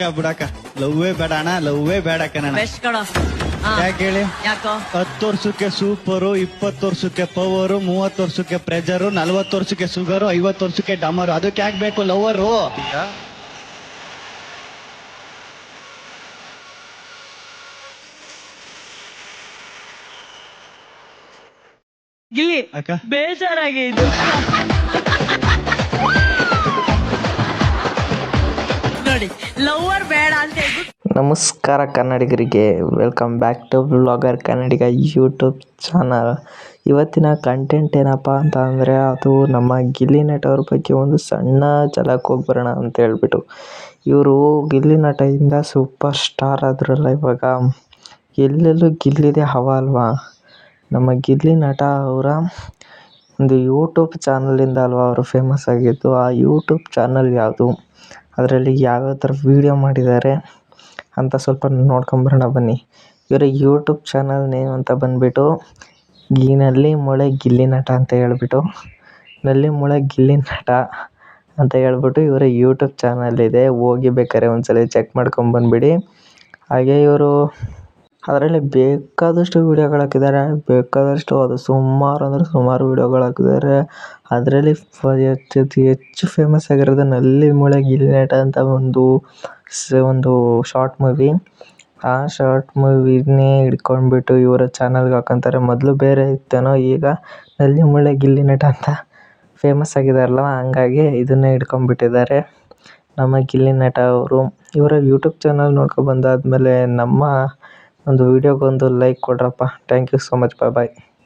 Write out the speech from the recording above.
ಬಿಡಕ ಲವ್ವೇ ಬೇಡ ಅಣ್ಣ ಲವ್ವೇ ಬೇಡ ಕಣ ಬೆಸ್ಟ್ ಕಣ. ಯಾಕೆ ಹೇಳಿ? ಯಾಕೋ? ಹತ್ತು ವರ್ಷಕ್ಕೆ ಸೂಪರು ಇಪ್ಪತ್ತು ವರ್ಷಕ್ಕೆ ಪವರು ಮೂವತ್ತು ವರ್ಷಕ್ಕೆ ಪ್ರೆಜರು ನಲ್ವತ್ತು ವರ್ಷಕ್ಕೆ ಶುಗರ್ ಐವತ್ತು ವರ್ಷಕ್ಕೆ ಡಮರು ಅದಕ್ಕೆ ಯಾಕೆ ಬೇಕು ಲವರು ಗಿಲ್ಲಿ ಅಕ್ಕ ಬೇಜಾರಾಗಿ ಇದು ನೋಡಿ. ಲವರ್ ಬೇಡ ಅಂತ ನಮಸ್ಕಾರ ಕನ್ನಡಿಗರಿಗೆ. Welcome back to blogger Kannadiga YouTube channel ಇವತ್ತಿನ ಕಂಟೆಂಟ್ ಏನಪ್ಪ ಅಂತ ಅಂದರೆ ಅದು ನಮ್ಮ ಗಿಲ್ಲಿ ನಟ ಅವ್ರ ಬಗ್ಗೆ ಒಂದು ಸಣ್ಣ ಜಲಕ್ಕೆ ಹೋಗಿ ಬರೋಣ ಅಂತ ಹೇಳ್ಬಿಟ್ಟು. ಇವರು ಗಿಲ್ಲಿ ನಟದಿಂದ ಸೂಪರ್ ಸ್ಟಾರ್ ಆದ್ರಲ್ಲ ಇವಾಗ. ಎಲ್ಲೆಲ್ಲೂ ಗಿಲ್ಲಿದೆ ಹವ ಅಲ್ವಾ? ನಮ್ಮ ಗಿಲ್ಲಿ ನಟ ಅವರ ಒಂದು ಯೂಟ್ಯೂಬ್ ಚಾನಲಿಂದ ಅಲ್ವಾ ಅವರು ಫೇಮಸ್ ಆಗಿದ್ದು? ಆ ಯೂಟ್ಯೂಬ್ ಚಾನಲ್ ಯಾವುದು? ಅದರಲ್ಲಿ ಯಾವ್ಯಾವ ಥರ ವೀಡಿಯೋ ಮಾಡಿದ್ದಾರೆ ಅಂತ ಸ್ವಲ್ಪ ನೋಡ್ಕೊಂಬರೋಣ ಬನ್ನಿ. ಇವರ ಯೂಟ್ಯೂಬ್ ಚಾನಲ್ ನೇಮ್ ಅಂತ ಬಂದುಬಿಟ್ಟು ಈ ನಲ್ಲಿ ಮೊಳೆ ಗಿಲ್ಲಿ ನಟ ಅಂತ ಹೇಳ್ಬಿಟ್ಟು, ನಲ್ಲಿ ಮೊಳೆ ಗಿಲ್ಲಿ ನಟ ಅಂತ ಹೇಳ್ಬಿಟ್ಟು ಇವರ ಯೂಟ್ಯೂಬ್ ಚಾನಲ್ ಇದೆ. ಹೋಗಿ ಬೇಕಾದ್ರೆ ಒಂದ್ಸಲ ಚೆಕ್ ಮಾಡ್ಕೊಂಬಂದ್ಬಿಡಿ ಹಾಗೆ ಇವರು ಅದರಲ್ಲಿ ಬೇಕಾದಷ್ಟು ವೀಡಿಯೋಗಳು ಹಾಕಿದ್ದಾರೆ. ಬೇಕಾದಷ್ಟು ಅದು ಸುಮಾರು ಅಂದರೆ ಸುಮಾರು ವೀಡಿಯೋಗಳು ಹಾಕಿದ್ದಾರೆ. ಅದರಲ್ಲಿ ಅತಿ ಹೆಚ್ಚು ಹೆಚ್ಚು ಫೇಮಸ್ ಆಗಿರೋದು ನಲ್ಲಿ ಮೊಳೆ ಗಿಲ್ಲಿ ನಟ ಅಂತ ಒಂದು ಸ, ಒಂದು ಶಾರ್ಟ್ ಮೂವಿ ಆ ಶಾರ್ಟ್ ಮೂವಿನೇ ಹಿಡ್ಕೊಂಡ್ಬಿಟ್ಟು ಇವರ ಚಾನಲ್ಗೆ ಹಾಕೊಂತಾರೆ. ಮೊದಲು ಬೇರೆ ಇತ್ತೇನೋ, ಈಗ ನಲ್ಲಿ ಮೊಳೆ ಗಿಲ್ಲಿ ನಟ ಅಂತ ಫೇಮಸ್ ಆಗಿದಾರಲ್ಲ, ಹಂಗಾಗಿ ಇದನ್ನೇ ಹಿಡ್ಕೊಂಡ್ಬಿಟ್ಟಿದ್ದಾರೆ. ನಮ್ಮ ಗಿಲ್ಲಿ ನಟ ಅವರು. ಇವರ ಯೂಟ್ಯೂಬ್ ಚಾನಲ್ ನೋಡ್ಕೊ ಬಂದಾದ್ಮೇಲೆ ನಮ್ಮ ಒಂದು ವೀಡಿಯೋಗೊಂದು like ಕೊಡ್ರಪ್ಪ. Thank you so much bye bye